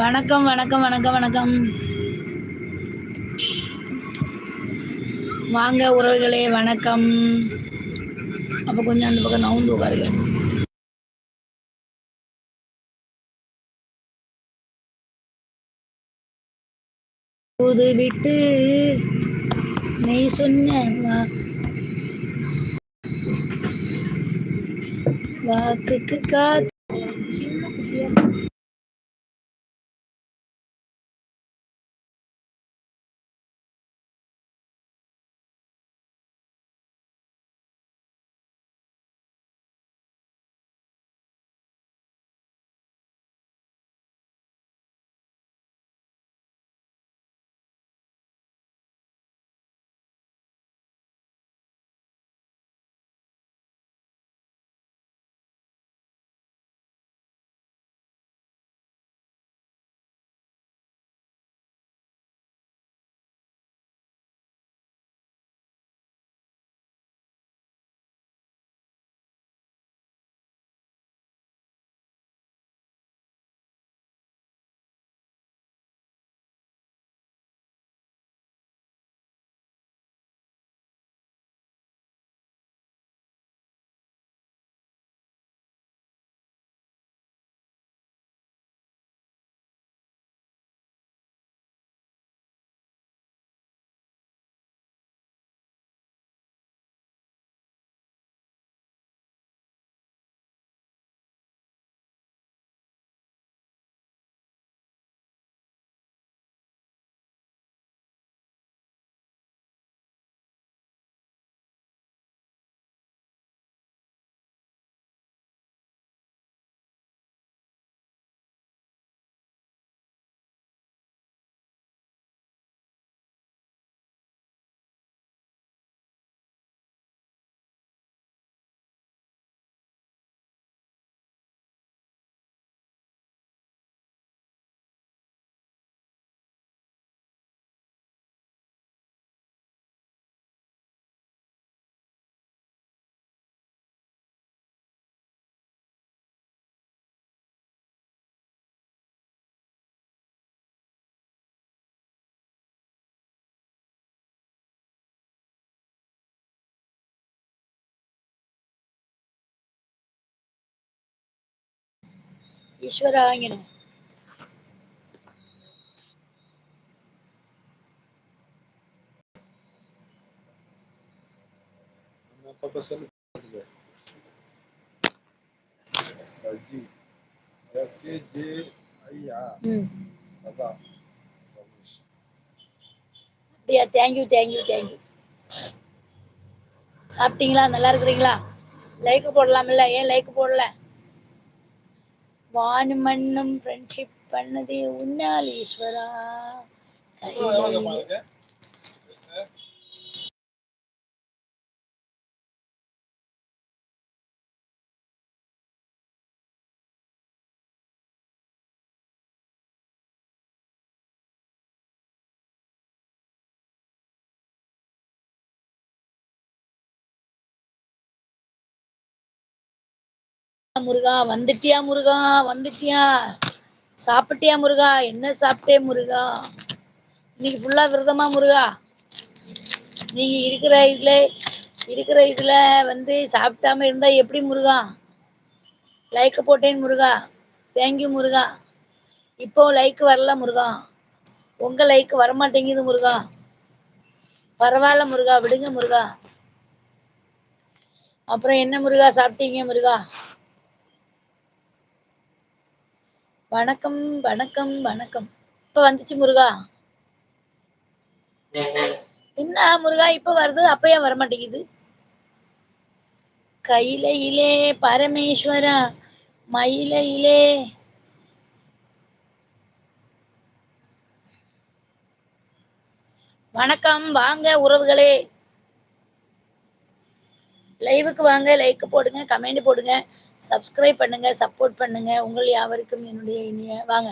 வணக்கம் வணக்கம் வணக்கம் வணக்கம். வாங்க உறவுகளே வணக்கம். அப்போ கொஞ்சம் அந்த பக்கம் நவுந்து உட்காருங்க. புது விட்டு நீ சொன்ன வா- வாக்குக்கு காத்து சின்ன குட்டியா ஈஸ்வரா இங்க Papa Sani Saji SJ ஐயா அதான் அப்படியா? தேங்க்யூ தேங்க்யூ தேங்க்யூ சாப்பிட்டீங்களா? நல்லா இருக்கிறீங்களா? லைக் போடலாம்ல ஏன் லைக் போடல? வானும் மண்ணும் ஃப்ரெண்ட்ஷிப் பண்ணதே உன்னால் ஈஸ்வரா. முருகா வந்துட்டியா முருகா வந்துட்டியா? சாப்பிட்டியா முருகா? என்ன சாப்பிட்டே முருகா? இன்னைக்கு ஃபுல்லா விரதமா முருகா? நீங்க இருக்கிற இதுல இருக்கிற இதுல வந்து சாப்பிட்டாம இருந்தா எப்படி முருகா? லைக் போட்டேன் முருகா. தேங்க்யூ முருகா. இப்போ லைக் வரல முருகா. உங்க லைக் வரமாட்டேங்குது முருகா. பரவாயில்ல முருகா விடுங்க முருகா. அப்புறம் என்ன முருகா சாப்பிட்டீங்க முருகா? வணக்கம் வணக்கம் வணக்கம். இப்ப வந்துச்சு முருகா? என்ன முருகா இப்ப வருது? அப்ப ஏன் வர மாட்டேங்குது கையிலையிலே பரமேஸ்வரா மயிலையிலே. வணக்கம் வாங்க உறவுகளே. லைவுக்கு வாங்க லைக் போடுங்க கமெண்ட் போடுங்க. சப்ஸ்கிரைப் பண்ணுங்க சப்போர்ட் பண்ணுங்க. உங்கள் யாவருக்கும் என்னுடைய இனிய வாங்க.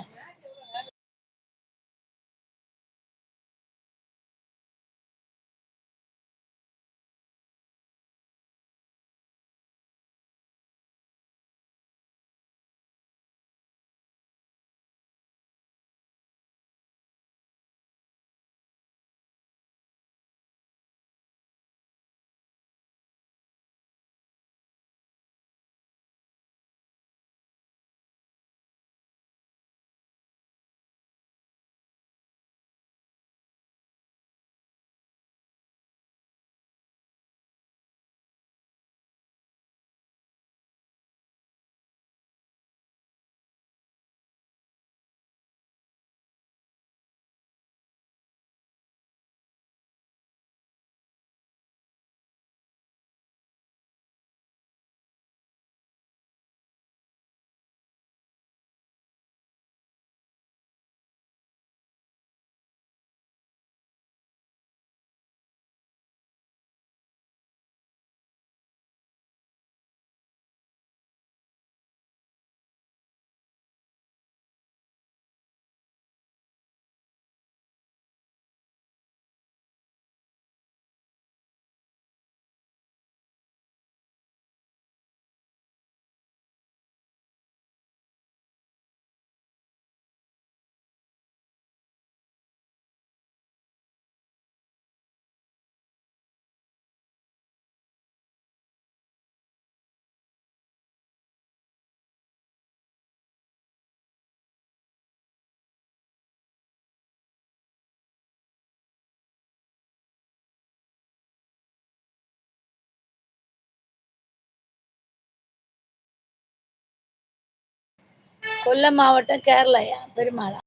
கொல்லம் மாவட்டம் கேரளையா பெருமாளா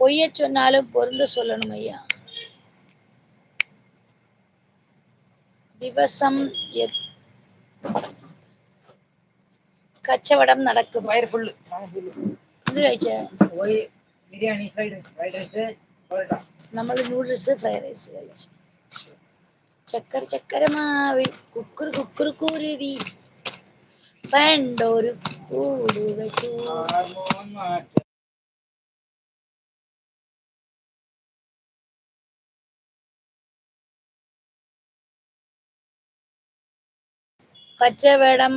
பொய்ய சொன்னாலும் பொருந்து சொல்லணும் ஐயா திவசம் எத்- கச்சவடம் நடக்கும் வயிறு ஃபுல்லு சாமி ஃபுல்லு இது കഴിച്ച போய் biryani fried rice fried rice parotta നമ്മൾ നൂഡിൽസ് ഫ്രൈഡ് റൈസ് കഴിച്ചു ചക്കര ചക്കര മാവിൽ കുക്കുരു കുക്കുരു കുരുവി പണ്ടൊരു കൂട് വെച്ചു കച്ചവടം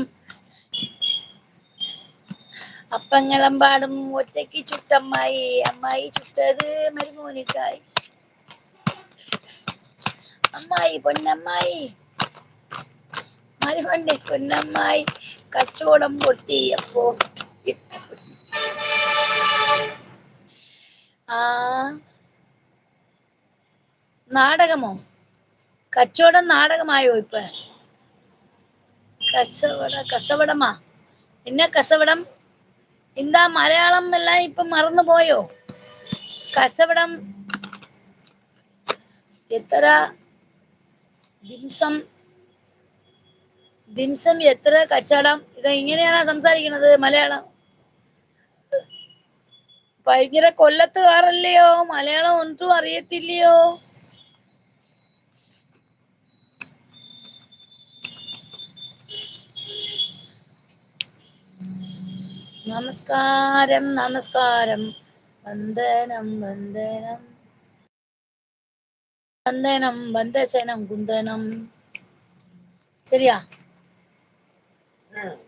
അപ്പങ്ങളം പാടും ഒറ്റയ്ക്ക് ചുട്ടമ്മായി അമ്മായി ചുട്ടത് മരുമോനിക്കായി അമ്മായി പൊന്നമ്മായി മരുമോന്റെ പൊന്നമ്മായി കച്ചവടം പൊട്ടിയപ്പോ. ആ. നാടകമോ? കച്ചവടം നാടകമായോ ഇപ്പ? കസവട കസവടമാ എന്നാ കസവടം എന്താ മലയാളം എല്ലാം ഇപ്പൊ മറന്നുപോയോ കസവടം എത്ര ദിവസം ദിംസം എത്ര കച്ചവടം ഇത് ഇങ്ങനെയാണ് സംസാരിക്കുന്നത് മലയാളം ഭയങ്കര കൊല്ലത്തുകാരല്ലയോ മലയാളം ഒന്നും അറിയത്തില്ലയോ നമസ്കാരം നമസ്കാരം വന്ദനം വന്ദനം വന്ദനം വന്ദസനം കുന്ദനം சரியா Amen.